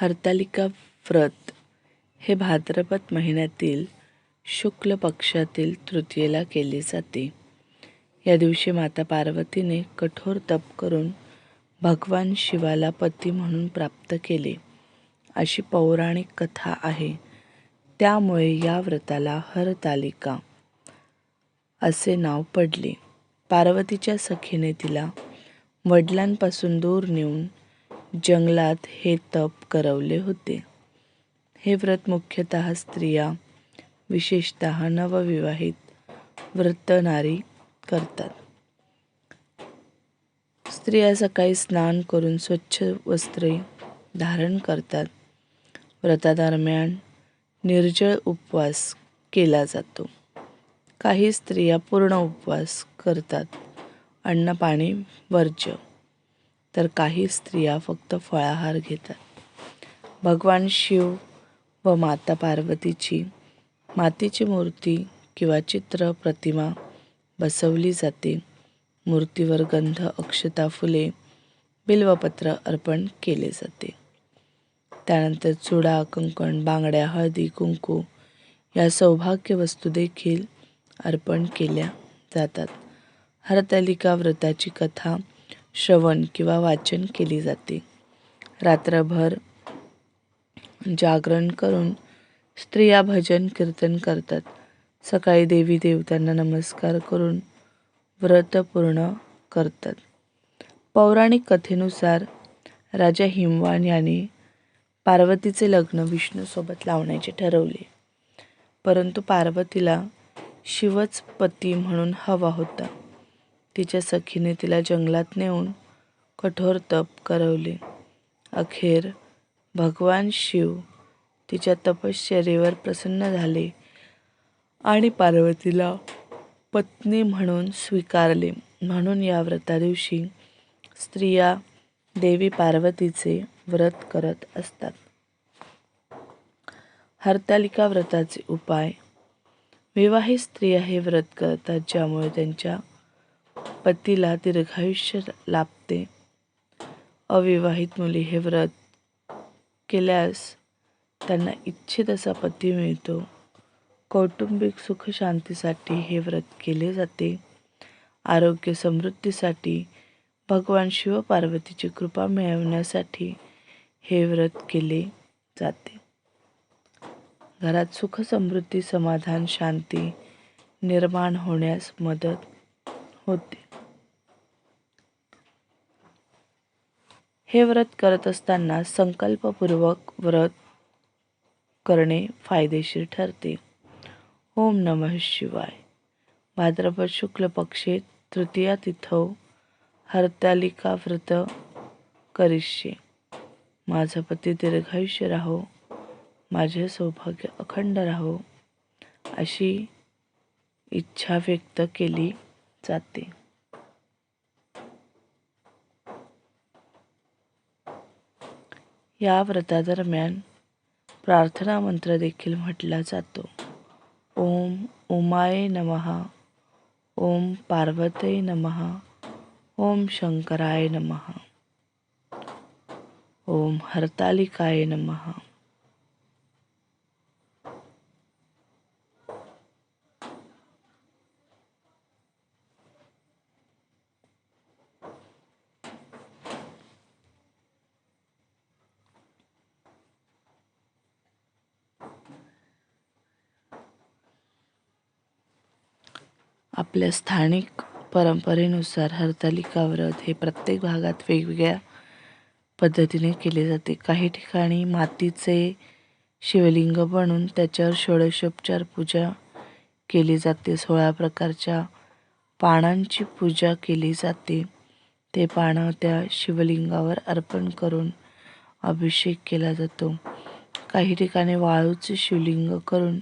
हरतालिका व्रत हे भाद्रपद महिन्यातील शुक्ल पक्षातील तृतीयेला केले जाते. या दिवशी माता पार्वतीने कठोर तप करून भगवान शिवाला पती म्हणून प्राप्त केले. अशी पौराणिक कथा आहे. त्यामुळे या व्रताला हरतालिका असे नाव पडले. पार्वतीच्या सखीने तिला वडिलांपासून दूर नेऊन जंगलात हे तप करवले होते. हे व्रत मुख्यतः स्त्रिया विशेषतः नवविवाहित व्रतनारी करतात. स्त्रिया सकाळी स्नान करून स्वच्छ वस्त्रे धारण करतात. व्रतादरम्यान निर्जळ उपवास केला जातो. काही स्त्रिया पूर्ण उपवास करतात. अन्न पाणी वर्ज्य. तर काही स्त्रिया फक्त फळाहार घेतात. भगवान शिव व माता पार्वतीची मातीची मूर्ती किंवा चित्र प्रतिमा बसवली जाते. मूर्तीवर गंध अक्षता फुले बिल्वपत्र अर्पण केले जाते. त्यानंतर चुडा कंकण बांगड्या हळदी कुंकू या सौभाग्य वस्तू देखील अर्पण केल्या जातात. हरतालिका व्रताची कथा श्रवण किंवा वाचन केली जाते. रात्रभर जागरण करून स्त्रिया भजन कीर्तन करतात. सकाळी देवी देवतांना नमस्कार करून व्रत पूर्ण करतात. पौराणिक कथेनुसार राजा हिमवान याने पार्वतीचे लग्न विष्णूसोबत लावण्याचे ठरवले. परंतु पार्वतीला शिवच पती म्हणून हवा होता. तिच्या सखीने तिला जंगलात नेऊन कठोर तप करवले. अखेर भगवान शिव तिच्या तपश्चर्येवर प्रसन्न झाले आणि पार्वतीला पत्नी म्हणून स्वीकारले. म्हणून या व्रता दिवशी स्त्रिया देवी पार्वतीचे व्रत करत असतात. हरतालिका व्रताचे उपाय. विवाहित स्त्रिया हे व्रत करतात ज्यामुळे त्यांच्या पतीला दीर्घायुष्य लाभते. अविवाहित मुली हे व्रत केल्यास त्यांना इच्छित असा पती मिळतो. कौटुंबिक सुखशांतीसाठी हे व्रत केले जाते. आरोग्य समृद्धीसाठी भगवान शिवपार्वतीची कृपा मिळवण्यासाठी हे व्रत केले जाते. घरात सुख समृद्धी समाधान शांती निर्माण होण्यास मदत होते. हे व्रत करत असताना संकल्पपूर्वक व्रत करणे फायदेशीर ठरते. ओम नमः शिवाय. भाद्रपद शुक्ल पक्षे तृतीया तिथौ हरतालिका व्रत करिष्ये. माझा पती दीर्घायुष्य राहो. माझे सौभाग्य अखंड राहो. अशी इच्छा व्यक्त केली. जाते. या व्रतादरम्यान प्रार्थना मंत्र देखील म्हटला जातो. ओम उमाय नमः. ओम पार्वते नमः. ओम शंकराय नमः. ओम हरतालिकाय नमः. आपल्या स्थानिक परंपरेनुसार हरतालिका व्रत हे प्रत्येक भागात वेगवेगळ्या पद्धतीने केले जाते. काही ठिकाणी मातीचे शिवलिंग बनवून त्याच्यावर षोडशोपचार पूजा केली जाते. सोळा प्रकारच्या पानांची पूजा केली जाते. ते पानं त्या शिवलिंगावर अर्पण करून अभिषेक केला जातो. काही ठिकाणी वाळूचे शिवलिंग करून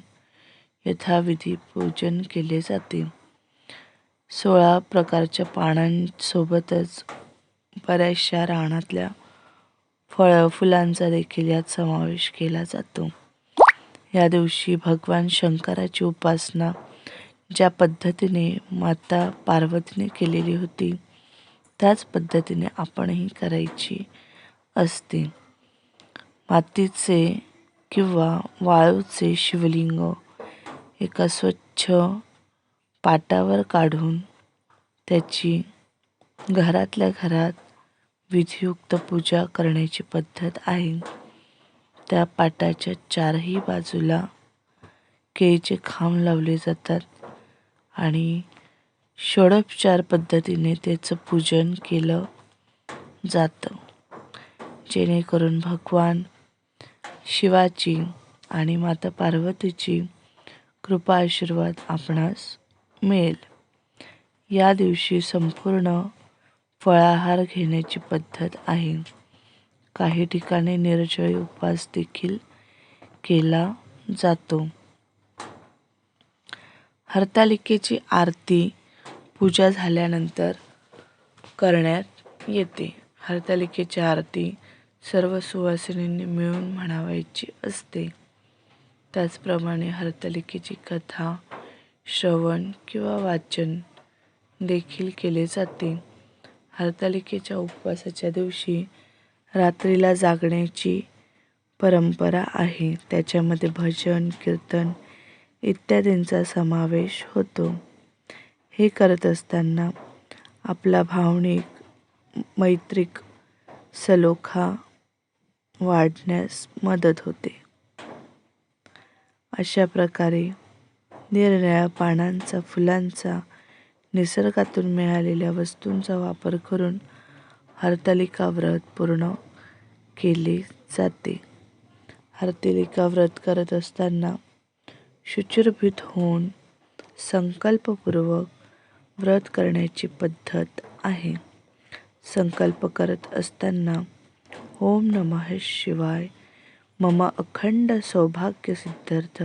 यथाविधी पूजन केले जाते. सोळा प्रकारच्या पानांसोबतच बऱ्याचशा रानातल्या फळं फुलांचा देखील यात समावेश केला जातो. या दिवशी भगवान शंकराची उपासना ज्या पद्धतीने माता पार्वतीने केलेली होती त्याच पद्धतीने आपणही करायची असते. मातीचे किंवा वाळूचे शिवलिंग एका स्वच्छ पाटावर काढून त्याची घरातल्या घरात विधियुक्त पूजा करण्याची पद्धत आहे. त्या पाटाच्या चारही बाजूला केळीचे खांब लावले जातात आणि षोडोपचार पद्धतीने त्याचं पूजन केलं जातं. जेणेकरून भगवान शिवाची आणि माता पार्वतीची कृपा आशीर्वाद आपणास मिळेल. या दिवशी संपूर्ण फळाहार घेण्याची पद्धत आहे. काही ठिकाणी निर्जळी उपवास देखील केला जातो. हरतालिकेची आरती पूजा झाल्यानंतर करण्यात येते. हरतालिकेची आरती सर्व सुवासिनींनी मिळून म्हणावायची असते. त्याचप्रमाणे हरतालिकेची कथा श्रवण किंवा वाचन देखील केले जाते. हरतालिकेच्या उपवासाच्या दिवशी रात्रीला जागण्याची परंपरा आहे. त्याच्यामध्ये भजन कीर्तन इत्यादींचा समावेश होतो. हे करत असताना आपला भावनिक मैत्रिक सलोखा वाढण्यास मदत होते. अशा प्रकारे निरनिराळ्या पानांचा फुलांचा निसर्गातून मिळालेल्या वस्तूंचा वापर करून हरतालिका व्रत पूर्ण केले जाते. हरतालिका व्रत करत असताना शुचिर्भूत होऊन संकल्पपूर्वक व्रत करण्याची पद्धत आहे. संकल्प करत असताना ओम नमः शिवाय मम अखंड सौभाग्य सिद्धार्थ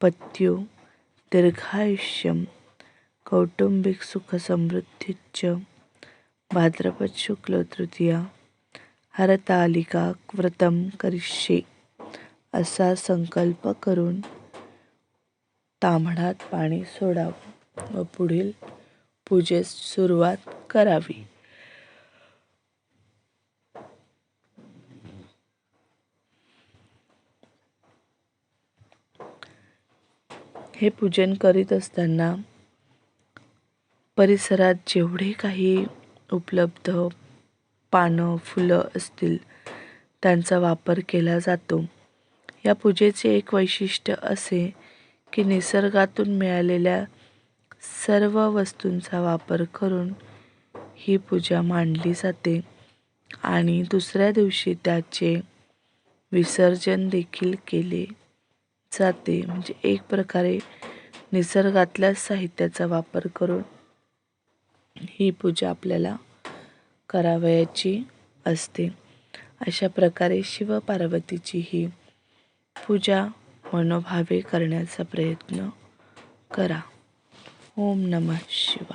पत्यो दीर्घायुष्यम कौटुंबिक सुख समृद्धीच्च भाद्रपद शुक्ल तृतीया हरतालिका व्रतम करिष्ये असा संकल्प करून ताम्हणात पाणी सोडावं व पुढील पूजेस सुरुवात करावी. हे पूजन करीत असताना परिसरात जेवढे काही उपलब्ध पानं फुलं असतील त्यांचा वापर केला जातो. या पूजेचे एक वैशिष्ट्य असे की निसर्गातून मिळालेल्या सर्व वस्तूंचा वापर करून ही पूजा मांडली जाते आणि दुसऱ्या दिवशी त्याचे विसर्जन देखील केले जाते. म्हणजे एक प्रकारे निसर्गातल्या साहित्याचा वापर करून ही पूजा आपल्याला करावयाची असते. अशा प्रकारे शिवपार्वतीची ही पूजा मनोभावे करण्याचा प्रयत्न करा. ओम नमः शिवाय.